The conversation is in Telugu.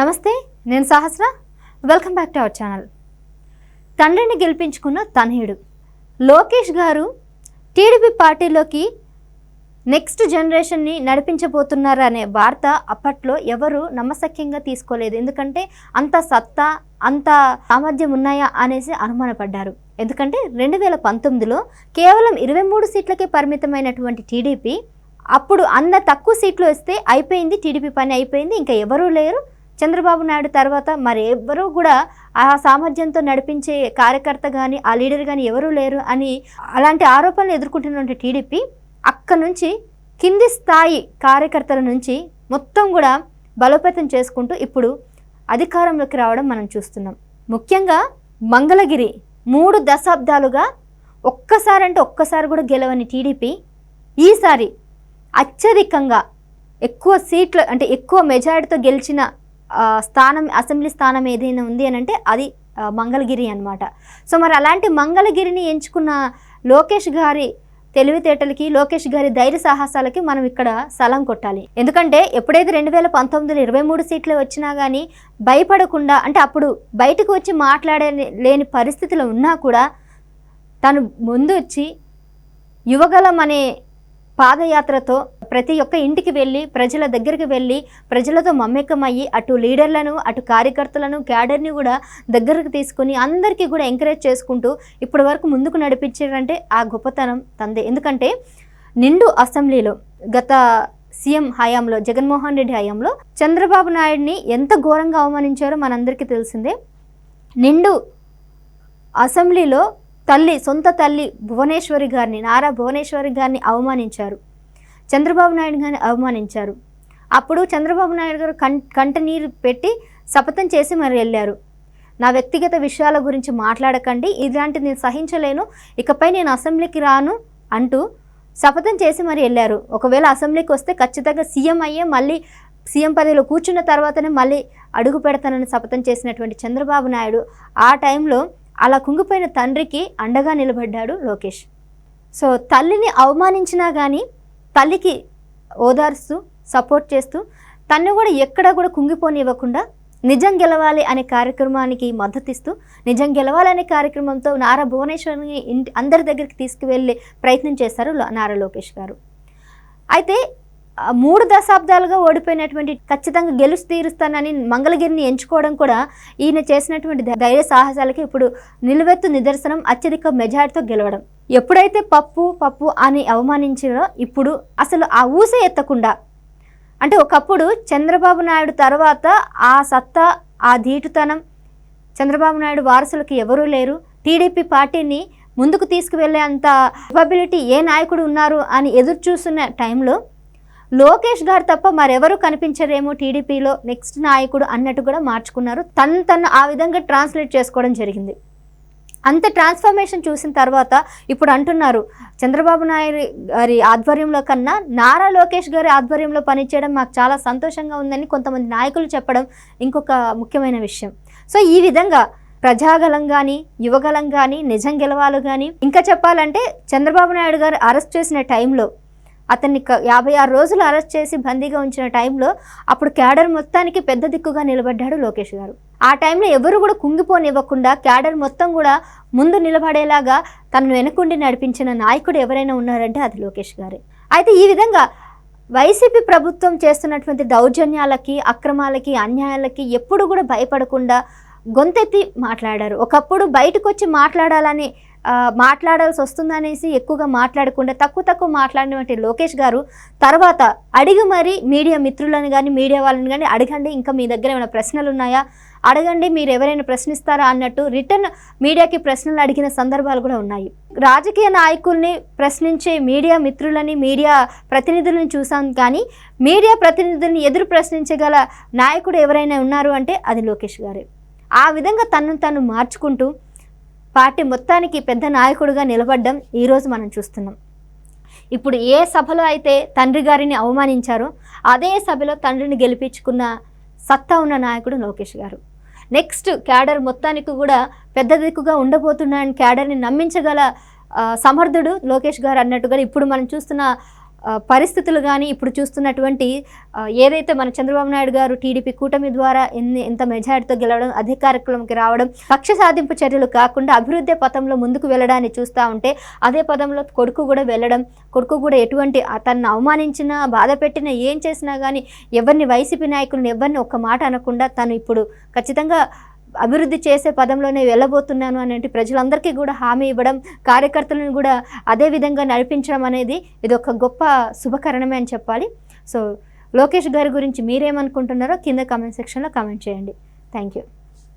నమస్తే నేను Sahasra. Welcome back to our channel తండ్రిని గెలిపించుకున్న తనయుడు లోకేష్ గారు టీడీపీ పార్టీలోకి నెక్స్ట్ జనరేషన్ని నడిపించబోతున్నారు అనే వార్త అప్పట్లో ఎవరు నమ్మశక్యంగా తీసుకోలేదు. ఎందుకంటే అంత సత్తా అంత సామర్థ్యం ఉన్నాయా అనేసి అనుమానపడ్డారు. ఎందుకంటే రెండు వేల పంతొమ్మిదిలో కేవలం ఇరవై మూడు సీట్లకే పరిమితమైనటువంటి టీడీపీ అప్పుడు అన్న తక్కువ సీట్లు వస్తే అయిపోయింది టీడీపీ పని అయిపోయింది ఇంకా ఎవరూ లేరు. చంద్రబాబు నాయుడు తర్వాత మరి ఎవరూ కూడా ఆ సామర్థ్యంతో నడిపించే కార్యకర్త కానీ ఆ లీడర్ కానీ ఎవరూ లేరు అని అలాంటి ఆరోపణలు ఎదుర్కొంటున్నటువంటి టీడీపీ అక్కడ నుంచి కింది స్థాయి కార్యకర్తల నుంచి మొత్తం కూడా బలోపేతం చేసుకుంటూ ఇప్పుడు అధికారంలోకి రావడం మనం చూస్తున్నాం. ముఖ్యంగా మంగళగిరి మూడు దశాబ్దాలుగా ఒక్కసారి అంటే ఒక్కసారి కూడా గెలవని టీడీపీ ఈసారి అత్యధికంగా ఎక్కువ సీట్లు అంటే ఎక్కువ మెజారిటీతో గెలిచిన స్థానం అసెంబ్లీ స్థానం ఏదైనా ఉంది అని అంటే అది మంగళగిరి అనమాట సో మరి అలాంటి మంగళగిరిని ఎంచుకున్న లోకేష్ గారి తెలివితేటలకి లోకేష్ గారి ధైర్య సాహసాలకి మనం ఇక్కడ సలం కొట్టాలి. ఎందుకంటే ఎప్పుడైతే రెండు వేల పంతొమ్మిదిలో ఇరవై మూడు సీట్లు వచ్చినా కానీ భయపడకుండా అంటే అప్పుడు బయటకు వచ్చి మాట్లాడే లేని పరిస్థితిలో ఉన్నా కూడా తను ముందు వచ్చి యువగలం అనే పాదయాత్రతో ప్రతి ఒక్క ఇంటికి వెళ్ళి ప్రజల దగ్గరికి వెళ్ళి ప్రజలతో మమ్మకమయ్యి అటు లీడర్లను అటు కార్యకర్తలను క్యాడర్ని కూడా దగ్గరకు తీసుకుని అందరికీ కూడా ఎంకరేజ్ చేసుకుంటూ ఇప్పటి వరకు ముందుకు నడిపించారంటే ఆ గొప్పతనం తందే. ఎందుకంటే నిండు అసెంబ్లీలో గత సీఎం హయాంలో జగన్మోహన్ రెడ్డి హయాంలో చంద్రబాబు నాయుడిని ఎంత ఘోరంగా అవమానించారో మనందరికీ తెలిసిందే. నిండు అసెంబ్లీలో తల్లి సొంత తల్లి భువనేశ్వరి గారిని నారా భువనేశ్వరి గారిని అవమానించారు. చంద్రబాబు నాయుడు గారిని అవమానించారు. అప్పుడు చంద్రబాబు నాయుడు గారు కం కంట నీరు పెట్టి శపథం చేసి మరి వెళ్ళారు. నా వ్యక్తిగత విషయాల గురించి మాట్లాడకండి ఇలాంటిది నేను సహించలేను ఇకపై నేను అసెంబ్లీకి రాను అంటూ శపథం చేసి మరి వెళ్ళారు. ఒకవేళ అసెంబ్లీకి వస్తే ఖచ్చితంగా సీఎం అయ్యే మళ్ళీ సీఎం పదవిలో కూర్చున్న తర్వాతనే మళ్ళీ అడుగు పెడతానని శపథం చేసినటువంటి చంద్రబాబు నాయుడు ఆ టైంలో అలా కుంగిపోయిన తండ్రికి అండగా నిలబడ్డాడు లోకేష్. సో తల్లిని అవమానించినా కానీ తల్లికి ఓదార్స్తూ సపోర్ట్ చేస్తూ తన్ను కూడా ఎక్కడ కూడా కుంగిపోనివ్వకుండా నిజం గెలవాలి అనే కార్యక్రమానికి మద్దతిస్తూ నిజం గెలవాలనే కార్యక్రమంతో నారా భువనేశ్వర్ని ఇంటి అందరి దగ్గరికి తీసుకువెళ్ళే ప్రయత్నం చేశారు నారా లోకేష్ గారు. అయితే మూడు దశాబ్దాలుగా ఓడిపోయినటువంటి ఖచ్చితంగా గెలుచు తీరుస్తానని మంగళగిరిని ఎంచుకోవడం కూడా ఈయన చేసినటువంటి ధైర్య సాహసాలకి ఇప్పుడు నిలువెత్తు నిదర్శనం అత్యధిక మెజార్టీతో గెలవడం. ఎప్పుడైతే పప్పు పప్పు అని అవమానించారో ఇప్పుడు అసలు ఆ ఊసే ఎత్తకుండా. అంటే ఒకప్పుడు చంద్రబాబు నాయుడు తర్వాత ఆ సత్తా ఆ ధీటుతనం చంద్రబాబు నాయుడు వారసులకు ఎవరూ లేరు. టీడీపీ పార్టీని ముందుకు తీసుకువెళ్ళేంత కేపబిలిటీ ఏ నాయకుడు ఉన్నారు అని ఎదురు చూస్తున్న టైంలో లోకేష్ గారు తప్ప మరెవరు కనిపించరేమో టీడీపీలో. నెక్స్ట్ నాయకుడు అన్నట్టు కూడా మార్చుకున్నారు. తను తను ఆ విధంగా ట్రాన్స్లేట్ చేసుకోవడం జరిగింది. అంత ట్రాన్స్ఫర్మేషన్ చూసిన తర్వాత ఇప్పుడు అంటున్నారు చంద్రబాబు నాయుడు గారి ఆధ్వర్యంలో కన్నా నారా లోకేష్ గారి ఆధ్వర్యంలో పనిచేయడం మాకు చాలా సంతోషంగా ఉందని కొంతమంది నాయకులు చెప్పడం ఇంకొక ముఖ్యమైన విషయం. సో ఈ విధంగా ప్రజాగలం కానీ యువగలం కానీ నిజం గెలవాలు కానీ ఇంకా చెప్పాలంటే చంద్రబాబు నాయుడు గారు అరెస్ట్ చేసిన టైంలో అతన్ని క- యాభై ఆరు రోజులు అరెస్ట్ చేసి బందీగా ఉంచిన టైంలో అప్పుడు క్యాడర్ మొత్తానికి పెద్ద దిక్కుగా నిలబడ్డాడు లోకేష్ గారు. ఆ టైంలో ఎవరు కూడా కుంగిపోనివ్వకుండా క్యాడర్ మొత్తం కూడా ముందు నిలబడేలాగా తనను వెనుకుండి నడిపించిన నాయకుడు ఎవరైనా ఉన్నారంటే అది లోకేష్ గారే. అయితే ఈ విధంగా వైసీపీ ప్రభుత్వం చేస్తున్నటువంటి దౌర్జన్యాలకి అక్రమాలకి అన్యాయాలకి ఎప్పుడు కూడా భయపడకుండా గొంతెత్తి మాట్లాడారు. ఒకప్పుడు బయటకు వచ్చి మాట్లాడాలని మాట్లాడాల్సి వస్తుందనేసి ఎక్కువగా మాట్లాడకుండా తక్కువ తక్కువ మాట్లాడినటువంటి లోకేష్ గారు తర్వాత అడిగి మరి మీడియా మిత్రులను కానీ మీడియా వాళ్ళని కానీ అడగండి ఇంకా మీ దగ్గర ఏమైనా ప్రశ్నలు ఉన్నాయా? అడగండి మీరు ఎవరైనా ప్రశ్నిస్తారా అన్నట్టు రిటర్న్ మీడియాకి ప్రశ్నలు అడిగిన సందర్భాలు కూడా ఉన్నాయి. రాజకీయ నాయకుల్ని ప్రశ్నించే మీడియా మిత్రులని మీడియా ప్రతినిధులను చూసాం కానీ మీడియా ప్రతినిధుల్ని ఎదురు ప్రశ్నించగల నాయకుడు ఎవరైనా ఉన్నారు అంటే అది లోకేష్ గారే. ఆ విధంగా తనను తను మార్చుకుంటూ పార్టీ మొత్తానికి పెద్ద నాయకుడిగా నిలబడ్డం ఈరోజు మనం చూస్తున్నాం. ఇప్పుడు ఏ సభలో అయితే తండ్రి గారిని అవమానించారో అదే సభలో తండ్రిని గెలిపించుకున్న సత్తా ఉన్న నాయకుడు లోకేష్ గారు. నెక్స్ట్ క్యాడర్ మొత్తానికి కూడా పెద్ద దిక్కుగా ఉండబోతున్నాయని క్యాడర్ని నమ్మించగల సమర్థుడు లోకేష్ గారు అన్నట్టుగా ఇప్పుడు మనం చూస్తున్న పరిస్థితులు కానీ ఇప్పుడు చూస్తున్నటువంటి ఏదైతే మన చంద్రబాబు నాయుడు గారు టీడీపీ కూటమి ద్వారా ఎన్ని ఎంత మెజారిటీతో గెలవడం అధికారంలోకి రావడం కక్ష సాధింపు చర్యలు కాకుండా అభివృద్ధి పథంలో ముందుకు వెళ్ళడాన్ని చూస్తూ ఉంటే అదే పదంలో కొడుకు కూడా వెళ్ళడం కొడుకు కూడా ఎటువంటి తనను అవమానించినా బాధ పెట్టినా ఏం చేసినా కానీ ఎవరిని వైసీపీ నాయకులను ఎవరిని ఒక్క మాట అనకుండా తను ఇప్పుడు ఖచ్చితంగా అభివృద్ధి చేసే పదంలోనే వెళ్ళబోతున్నాను అనేది ప్రజలందరికీ కూడా హామీ ఇవ్వడం కార్యకర్తలను కూడా అదే విధంగా నడిపించడం అనేది ఇది ఒక గొప్ప శుభకరణమే అని చెప్పాలి. సో లోకేష్ గారి గురించి మీరేమనుకుంటున్నారో కింద కామెంట్ సెక్షన్లో కామెంట్ చేయండి. Thank you.